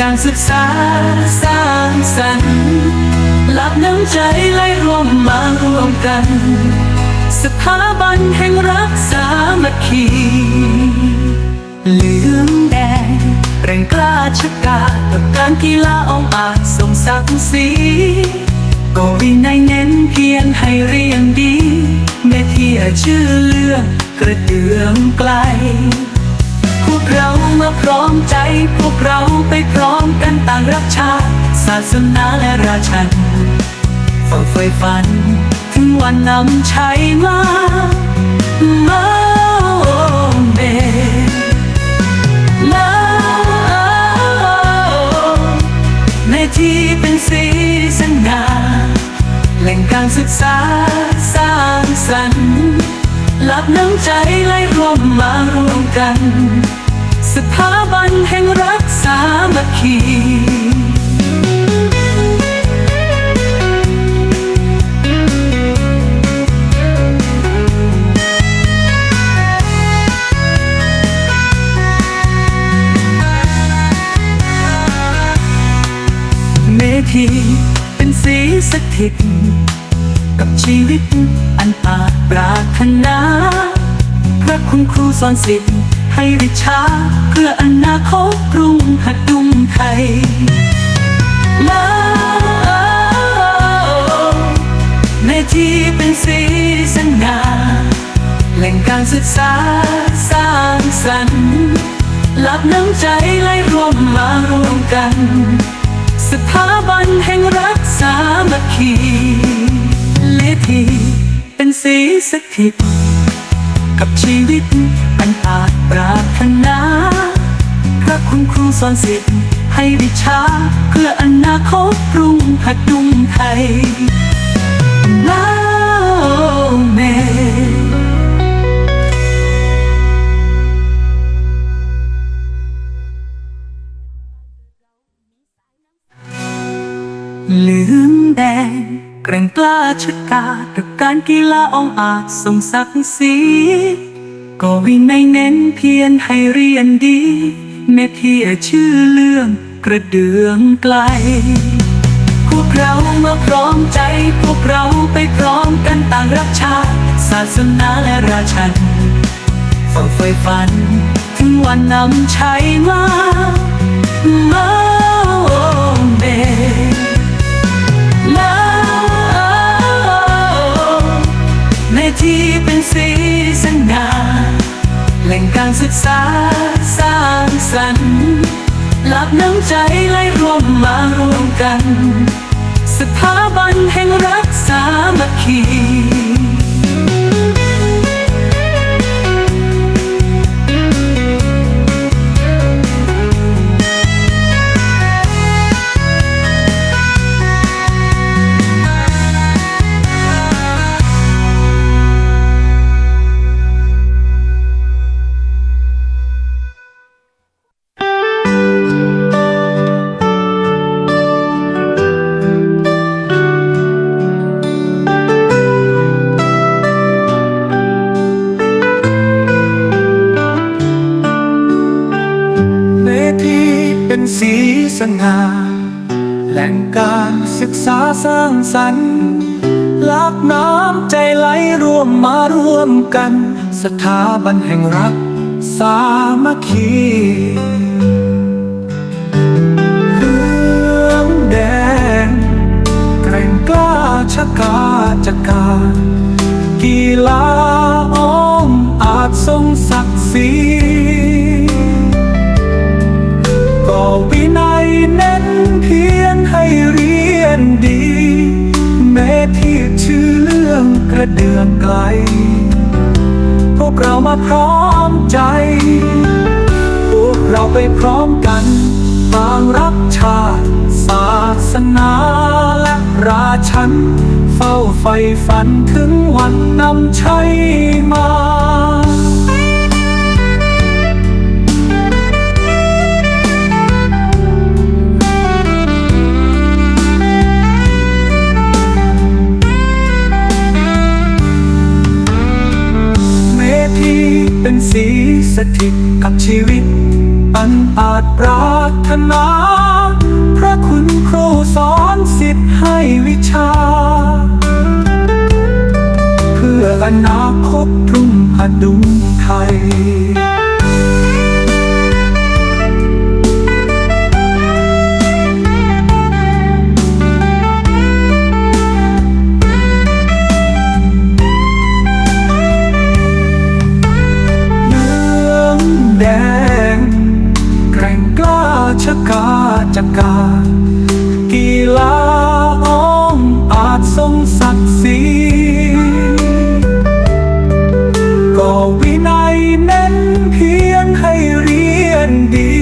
การศึกษาสร้างสรรค์หลับน้ำใจไล่รวมมารวมกัน สถาบันแห่งรักสามัคคีเหลืองแดงแรงกล้าชะกาจกับการกีฬาองอาจสมศักดิ์ศรีก็วินัยเน้นเพียรให้เรียงดีแม่ที่ชื่อเรื่องกระเดืองไกล วกเรามาพร้อมใจ พวกเราไปพร้อมกันต่างรักชาติศาสนาและราชันฝ่าไฟฝัน ถึงวันนำชัยมามาเมลาในที่เป็นสีสง่าแหล่งการศึกษาสร้างสรรค์หลับน้ำใจไล่รวมมารวมกัน สถาบันแห่งรักสามัคคีเมธีเป็นสีสถิต กับชีวิตอันอาจปรารถนาพระคุณครูสอนสิทธิ์ ให้วิชาเพื่ออนาคตกรุงหัดดุงไทยลาในที่เป็นสีสง่าแหล่งการศึกษาสร้างสรรค์หลับน้ำใจไล่รวมมารวมกัน สถาบันแห่งรักสามัคคีเลทีเป็นสีสถิต กับชีวิตอันอาจปรารถนาพระคุณครูสอนสิทธิ์ให้วิชา เพื่ออนาคตรุ่งหัดดุงไทยลาเมเหลืองแดง แกร่งกล้าชะกาจกับการกีฬาองอาจสมศักดิ์ศรีก็วินัยเน้นเพียรให้เรียนดีแม่ที่ชื่อเรื่องกระเดืองไกล พวกเรามาพร้อมใจ พวกเราไปพร้อมกันต่างรักชาติศาสนาและราชันฝ่าไฟฝัน ถึงวันนำชัยมามา งการศึกษาสร้างสรรค์หลับน้ำใจไล่รวมมารวมกัน สถาบันแห่งรักสามัคคี ง่าแหล่งการศึกษาสร้างสรรค์ลักน้ำใจไหลรวมมารวมกัน สถาบันแห่งรัก สามัคคีเหลืองแดงแกรงกล้าชะกาจการกีฬาอ้อมอาจทรงศักดิ์ศรี ดี แม้ที่ชื่อเรื่องกระเดืองไกล พวกเรามาพร้อมใจ พวกเราไปพร้อมกันต่างรักชาติ ศาสนาและราชัน เฝ้าไฟฝันถึงวันนำชัยมา ปรารถนา พระคุณครูสอนสิทธิ์ให้วิชา เพื่ออนาคตรุ่งอดุงไทย กา กีฬาอ้อมอาจทรงศักดิ์ศรีก็วินัยเน้นเพียรให้เรียนดี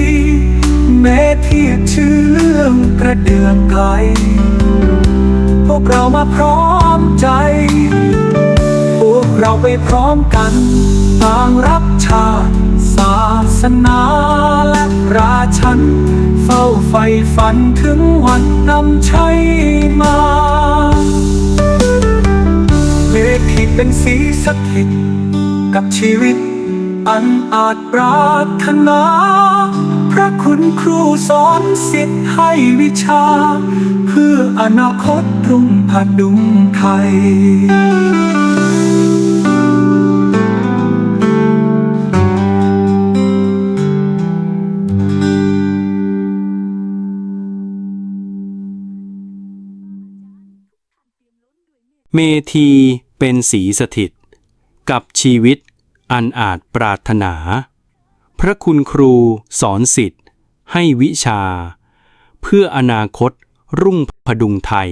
แม้เที่ชื่อเรื่องกระเดื่องไกล พวกเรามาพร้อมใจ พวกเราไปพร้อมกัน ต่างรักชาติ ศาสนาและราชัน เฝ้าไฟฝันถึงวันนำชัยมาเวทีเป็นสีสถิต กับชีวิต อันอาจปรารถนา พระคุณครูสอนสิทธิ์ให้วิชา เพื่ออนาคตรุ่งผดุงไทย เมธีเป็นสีสถิต กับชีวิตอันอาจปรารถนา พระคุณครูสอนสิทธิ์ให้วิชา เพื่ออนาคตรุ่งพดุงไทย